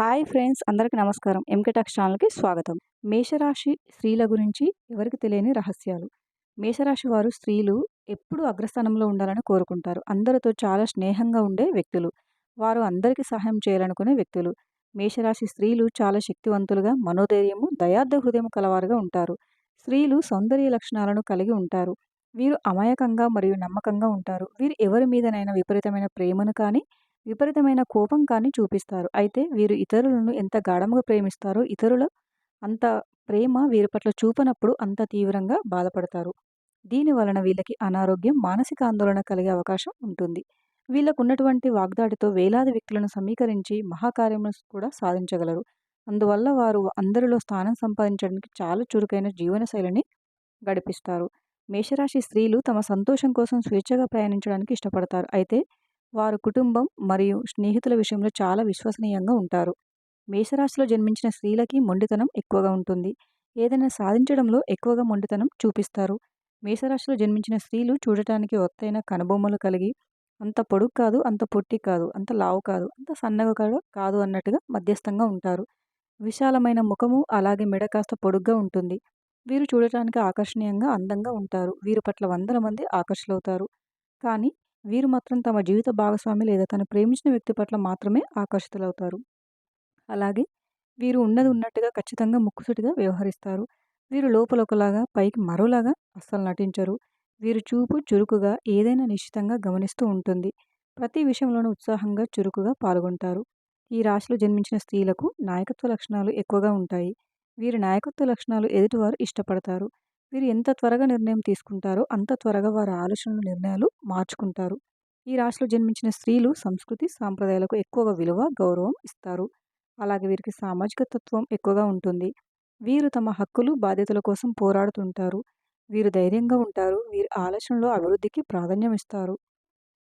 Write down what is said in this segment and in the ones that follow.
Hi friends అందరికి నమస్కారం. ఎంకెటాక్స్ ఛానల్కి స్వాగతం. మేషరాశి స్త్రీల గురించి ఎవరికి తెలియని రహస్యాలు. మేషరాశి వారు స్త్రీలు ఎప్పుడు అగ్రస్థానంలో ఉండాలని కోరుకుంటారు. అందరితో చాలా స్నేహంగా ఉండే వ్యక్తులు. వారు అందరికీ సహాయం చేయాలనుకునే వ్యక్తులు. మేషరాశి స్త్రీలు చాలా శక్తివంతులుగా మనోధైర్యము దయార్థ హృదయం కలవారుగా ఉంటారు. స్త్రీలు సౌందర్య లక్షణాలను కలిగి ఉంటారు. వీరు అమాయకంగా మరియు నమ్మకంగా ఉంటారు. వీరు ఎవరి మీదనైనా విపరీతమైన ప్రేమను కానీ విపరీతమైన కోపం కానీ చూపిస్తారు. అయితే వీరు ఇతరులను ఎంత గాఢముగా ప్రేమిస్తారో ఇతరుల అంత ప్రేమ వీరి పట్ల చూపనప్పుడు అంత తీవ్రంగా బాధపడతారు. దీని వలన వీళ్ళకి అనారోగ్యం మానసిక ఆందోళన కలిగే అవకాశం ఉంటుంది. వీళ్ళకు ఉన్నటువంటి వాగ్దాడితో వేలాది వ్యక్తులను సమీకరించి మహాకార్యములను కూడా సాధించగలరు. అందువల్ల వారు అందరిలో స్థానం సంపాదించడానికి చాలా చురుకైన జీవనశైలిని గడిపిస్తారు. మేషరాశి స్త్రీలు తమ సంతోషం కోసం స్వేచ్ఛగా ప్రయాణించడానికి ఇష్టపడతారు. అయితే వారు కుటుంబం మరియు స్నేహితుల విషయంలో చాలా విశ్వసనీయంగా ఉంటారు. మేషరాశిలో జన్మించిన స్త్రీలకి మొండితనం ఎక్కువగా ఉంటుంది. ఏదైనా సాధించడంలో ఎక్కువగా మొండితనం చూపిస్తారు. మేషరాశిలో జన్మించిన స్త్రీలు చూడటానికి ఒత్తైన కనుబొమ్మలు కలిగి అంత పొడుగు కాదు అంత పొట్టి కాదు అంత లావు కాదు అంత సన్నగా కాదు అన్నట్టుగా మధ్యస్థంగా ఉంటారు. విశాలమైన ముఖము అలాగే మెడ కాస్త పొడుగ్గా ఉంటుంది. వీరు చూడటానికి ఆకర్షణీయంగా అందంగా ఉంటారు. వీరి పట్ల వందల మంది ఆకర్షులవుతారు. కానీ వీరు మాత్రం తమ జీవిత భాగస్వామి లేదా తను ప్రేమించిన వ్యక్తి పట్ల మాత్రమే ఆకర్షితులవుతారు. అలాగే వీరు ఉన్నది ఉన్నట్టుగా ఖచ్చితంగా ముక్కుసుటిగా వ్యవహరిస్తారు. వీరు లోపల ఒకలాగా పైకి మరోలాగా అస్సలు నటించరు. వీరు చూపు చురుకుగా ఏదైనా నిశ్చితంగా గమనిస్తూ ఉంటుంది. ప్రతి విషయంలోనూ ఉత్సాహంగా చురుకుగా పాల్గొంటారు. ఈ రాశిలో జన్మించిన స్త్రీలకు నాయకత్వ లక్షణాలు ఎక్కువగా ఉంటాయి. వీరి నాయకత్వ లక్షణాలు ఎదుటివారు ఇష్టపడతారు. వీరు ఎంత త్వరగా నిర్ణయం తీసుకుంటారో అంత త్వరగా వారి ఆలోచనలు నిర్ణయాలు మార్చుకుంటారు. ఈ రాశిలో జన్మించిన స్త్రీలు సంస్కృతి సాంప్రదాయాలకు ఎక్కువగా విలువ గౌరవం ఇస్తారు. అలాగే వీరికి సామాజిక తత్వం ఎక్కువగా ఉంటుంది. వీరు తమ హక్కులు బాధ్యతల కోసం పోరాడుతుంటారు. వీరు ధైర్యంగా ఉంటారు. వీరి ఆలోచనలో అభివృద్ధికి ప్రాధాన్యం ఇస్తారు.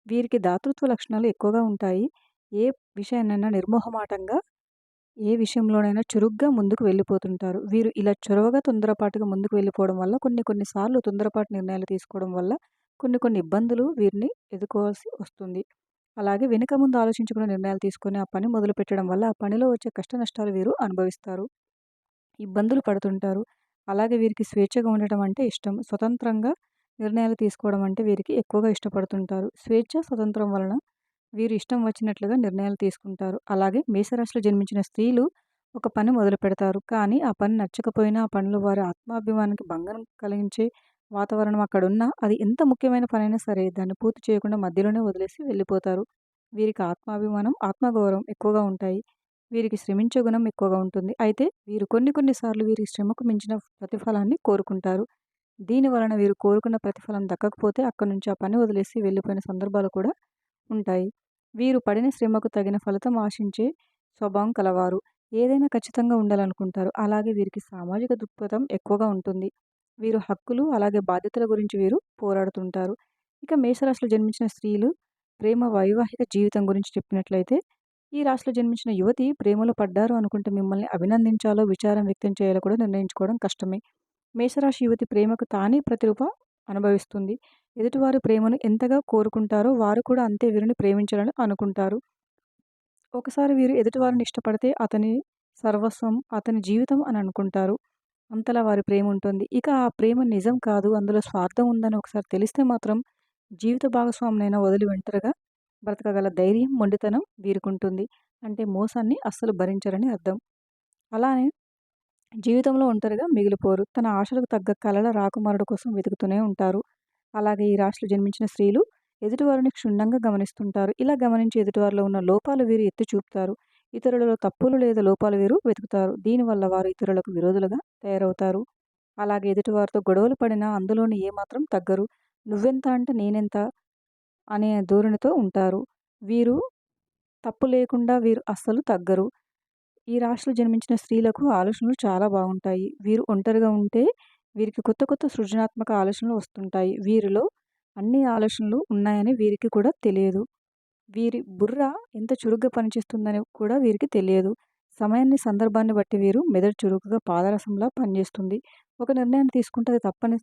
వీరికి దాతృత్వ లక్షణాలు ఎక్కువగా ఉంటాయి. ఏ విషయాన్నైనా నిర్మోహమాటంగా ఏ విషయంలోనైనా చురుగ్గా ముందుకు వెళ్ళిపోతుంటారు. వీరు ఇలా చొరవగా తొందరపాటుగా ముందుకు వెళ్ళిపోవడం వల్ల కొన్ని కొన్నిసార్లు తొందరపాటు నిర్ణయాలు తీసుకోవడం వల్ల కొన్ని కొన్ని ఇబ్బందులు వీరిని ఎదుర్కోవాల్సి వస్తుంది. అలాగే వెనుక ముందు ఆలోచించుకునే నిర్ణయాలు తీసుకొని ఆ పని మొదలు పెట్టడం వల్ల ఆ పనిలో వచ్చే కష్ట నష్టాలు వీరు అనుభవిస్తారు. ఇబ్బందులు పడుతుంటారు. అలాగే వీరికి స్వేచ్ఛగా ఉండటం అంటే ఇష్టం. స్వతంత్రంగా నిర్ణయాలు తీసుకోవడం అంటే వీరికి ఎక్కువగా ఇష్టపడుతుంటారు. స్వేచ్ఛ స్వతంత్రం వలన వీరు ఇష్టం వచ్చినట్లుగా నిర్ణయాలు తీసుకుంటారు. అలాగే మేషరాశిలో జన్మించిన స్త్రీలు ఒక పని మొదలు పెడతారు. కానీ ఆ పని నచ్చకపోయినా ఆ పనిలో వారి ఆత్మాభిమానానికి భంగం కలిగించే వాతావరణం అక్కడ ఉన్నా అది ఎంత ముఖ్యమైన పనైనా సరే దాన్ని పూర్తి చేయకుండా మధ్యలోనే వదిలేసి వెళ్ళిపోతారు. వీరికి ఆత్మాభిమానం ఆత్మగౌరవం ఎక్కువగా ఉంటాయి. వీరికి శ్రమించే గుణం ఎక్కువగా ఉంటుంది. అయితే వీరు కొన్ని కొన్నిసార్లు వీరి శ్రమకు మించిన ప్రతిఫలాన్ని కోరుకుంటారు. దీని వలన వీరు కోరుకున్న ప్రతిఫలం దక్కకపోతే అక్కడి నుంచి ఆ పని వదిలేసి వెళ్ళిపోయిన సందర్భాలు కూడా ఉంటాయి. వీరు పడిన శ్రమకు తగిన ఫలితం ఆశించే స్వభావం కలవారు. ఏదైనా ఖచ్చితంగా ఉండాలనుకుంటారు. అలాగే వీరికి సామాజిక దృక్పథం ఎక్కువగా ఉంటుంది. వీరు హక్కులు అలాగే బాధ్యతల గురించి వీరు పోరాడుతుంటారు. ఇక మేషరాశిలో జన్మించిన స్త్రీలు ప్రేమ వైవాహిక జీవితం గురించి చెప్పినట్లయితే ఈ రాశిలో జన్మించిన యువతి ప్రేమలో పడ్డారు అనుకుంటే మిమ్మల్ని అభినందించాలో విచారం వ్యక్తం చేయాలో కూడా నిర్ణయించుకోవడం కష్టమే. మేషరాశి యువతి ప్రేమకు తానే ప్రతిరూప అనుభవిస్తుంది. ఎదుటివారి ప్రేమను ఎంతగా కోరుకుంటారో వారు కూడా అంతే వీరిని ప్రేమించాలని అనుకుంటారు. ఒకసారి వీరు ఎదుటివారిని ఇష్టపడితే అతని సర్వస్వం అతని జీవితం అని అనుకుంటారు. అంతలా వారి ప్రేమ ఉంటుంది. ఇక ఆ ప్రేమ నిజం కాదు అందులో స్వార్థం ఉందని ఒకసారి తెలిస్తే మాత్రం జీవిత భాగస్వామినైనా వదిలి వెంటరగా బ్రతకగల ధైర్యం మొండితనం వీరుకుంటుంది. అంటే మోసాన్ని అస్సలు భరించరని అర్థం. అలానే జీవితంలో ఒంటరిగా మిగిలిపోరు. తన ఆశలకు తగ్గ కళల రాకుమారుడు కోసం వెతుకుతూనే ఉంటారు. అలాగే ఈ రాశిలో జన్మించిన స్త్రీలు ఎదుటివారిని క్షుణ్ణంగా గమనిస్తుంటారు. ఇలా గమనించి ఎదుటివారిలో ఉన్న లోపాలు వీరు ఎత్తి చూపుతారు. ఇతరులలో తప్పులు లేదా లోపాలు వీరు వెతుకుతారు. దీనివల్ల వారు ఇతరులకు విరోధులుగా తయారవుతారు. అలాగే ఎదుటివారితో గొడవలు పడినా అందులోని ఏమాత్రం తగ్గరు. నువ్వెంత అంటే నేనెంత? అనే ధోరణితో ఉంటారు. వీరు తప్పు లేకుండా వీరు అస్సలు తగ్గరు. ఈ రాశిలో జన్మించిన స్త్రీలకు ఆలోచనలు చాలా బాగుంటాయి. వీరు ఒంటరిగా ఉంటే వీరికి కొత్త కొత్త సృజనాత్మక ఆలోచనలు వస్తుంటాయి. వీరిలో అన్ని ఆలోచనలు ఉన్నాయని వీరికి కూడా తెలియదు. వీరి బుర్ర ఎంత చురుగ్గా పనిచేస్తుందని కూడా వీరికి తెలియదు. సమయాన్ని సందర్భాన్ని బట్టి వీరు మెదడు చురుకుగా పాదరసంలా పనిచేస్తుంది. ఒక నిర్ణయాన్ని తీసుకుంటే అది తప్పని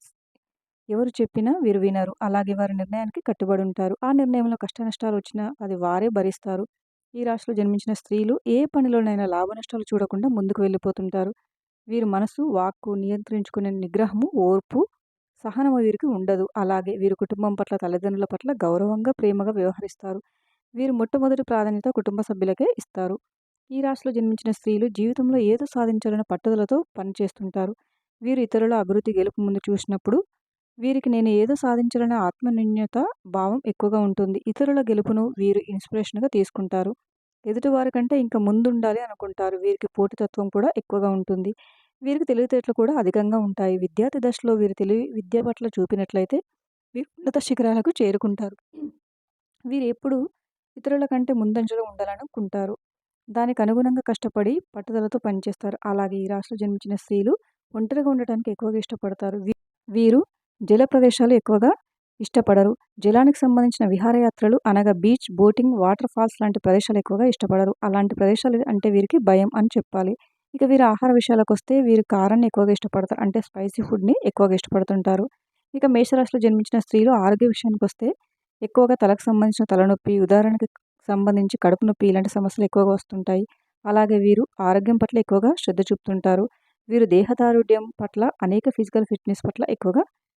ఎవరు చెప్పినా వీరు వినరు. అలాగే వారి నిర్ణయానికి కట్టుబడి ఉంటారు. ఆ నిర్ణయంలో కష్ట నష్టాలు వచ్చినా అది వారే భరిస్తారు. ఈ రాశిలో జన్మించిన స్త్రీలు ఏ పనిలోనైనా లాభనష్టాలు చూడకుండా ముందుకు వెళ్ళిపోతుంటారు. వీరు మనసు వాక్కు నియంత్రించుకునే నిగ్రహము ఓర్పు సహనము వీరికి ఉండదు. అలాగే వీరు కుటుంబం పట్ల తల్లిదండ్రుల పట్ల గౌరవంగా ప్రేమగా వ్యవహరిస్తారు. వీరు మొట్టమొదటి ప్రాధాన్యత కుటుంబ సభ్యులకే ఇస్తారు. ఈ రాశిలో జన్మించిన స్త్రీలు జీవితంలో ఏదో సాధించాలన్న పట్టుదలతో పనిచేస్తుంటారు. వీరు ఇతరుల అభివృద్ధి గెలుపు ముందు చూసినప్పుడు వీరికి నేను ఏదో సాధించాలనే ఆత్మన్యూన్యత భావం ఎక్కువగా ఉంటుంది. ఇతరుల గెలుపును వీరు ఇన్స్పిరేషన్గా తీసుకుంటారు. ఎదుటివారి కంటే ఇంకా ముందుండాలి అనుకుంటారు. వీరికి పోటీతత్వం కూడా ఎక్కువగా ఉంటుంది. వీరికి తెలివితేటలు కూడా అధికంగా ఉంటాయి. విద్యార్థి దశలో వీరు తెలివి విద్య పట్ల చూపినట్లయితే వీరు ఉన్నత శిఖరాలకు చేరుకుంటారు. వీరు ఎప్పుడు ఇతరుల కంటే ముందంజలో ఉండాలనుకుంటారు. దానికి అనుగుణంగా కష్టపడి పట్టుదలతో పనిచేస్తారు. అలాగే ఈ రాష్ట్రంలో జన్మించిన స్త్రీలు ఒంటరిగా ఉండటానికి ఎక్కువగా ఇష్టపడతారు. వీరు జల ప్రదేశాలు ఎక్కువగా ఇష్టపడరు. జలానికి సంబంధించిన విహారయాత్రలు అనగా బీచ్ బోటింగ్ వాటర్ ఫాల్స్ లాంటి ప్రదేశాలు ఎక్కువగా ఇష్టపడరు. అలాంటి ప్రదేశాలు అంటే వీరికి భయం అని చెప్పాలి. ఇక వీరు ఆహార విషయాలకు వస్తే వీరు కారాన్ని ఎక్కువగా ఇష్టపడతారు. అంటే స్పైసీ ఫుడ్ని ఎక్కువగా ఇష్టపడుతుంటారు. ఇక మేషరాశిలో జన్మించిన స్త్రీలు ఆరోగ్య విషయానికి వస్తే ఎక్కువగా తలకు సంబంధించిన తలనొప్పి ఉదాహరణకి సంబంధించి కడుపు నొప్పి ఇలాంటి సమస్యలు ఎక్కువగా వస్తుంటాయి. అలాగే వీరు ఆరోగ్యం పట్ల ఎక్కువగా శ్రద్ధ చూపుతుంటారు. వీరు దేహదారుఢ్యం పట్ల అనేక ఫిజికల్ ఫిట్నెస్ పట్ల ఎక్కువగా